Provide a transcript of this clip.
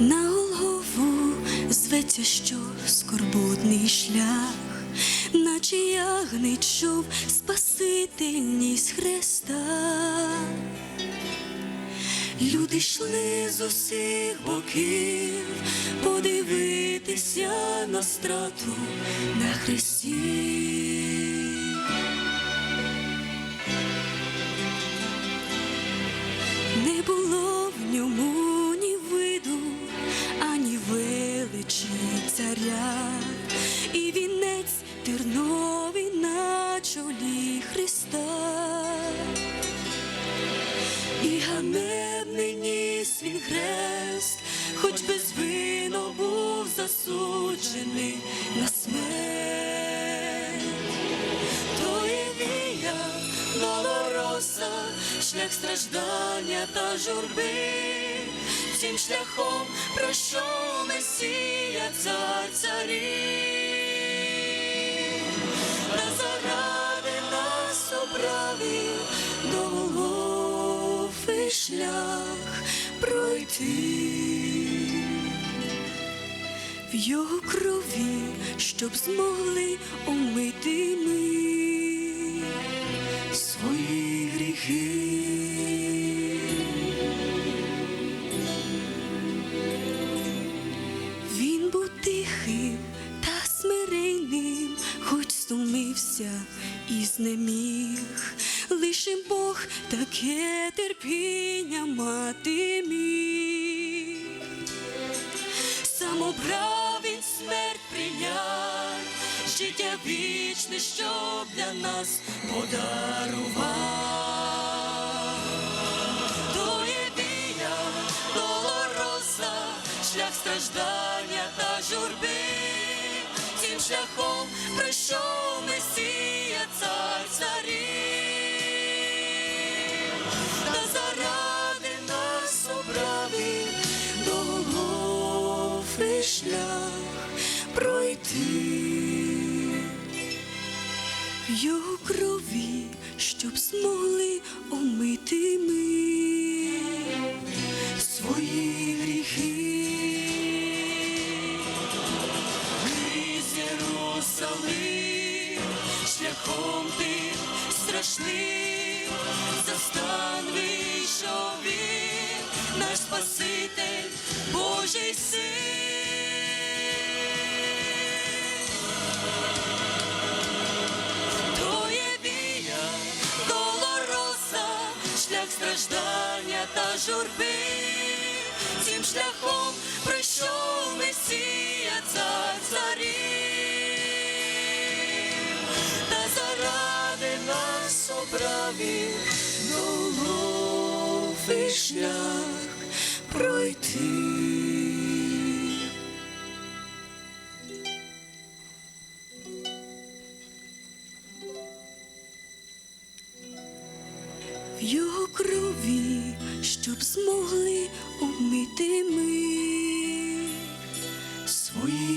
на голову зветься, що скорботний шлях, наче ягнить чув спасительність Христа. Люди йшли з усіх боків подивитися на страту на Христі. Хрест, хоч безвинно був засуджений на смерть. То є вія, долороса, шлях страждання та журби, цим шляхом пройшов Месія, цар царів, та заради нас обравив до шлях пройти в його крові, щоб змогли омити ми свої гріхи. Він був тихим та смиренним, хоч стомився і знеміг. Лише Бог таке терпіння мати сам обрав він смерть прийнять, життя вічне, щоб для нас подарував. То є вія, долороса, шлях страждання та журби, цим шляхом пройшов Месія, його крові, щоб змогли омити ми свої гріхи. Із Єрусалим, шляхом тим страшним, шлях страждання та журби. Цим шляхом пройшов Месія, цар царів, та заради нас обравив Голгофи шлях пройти. в його крові, щоб змогли умити ми свої.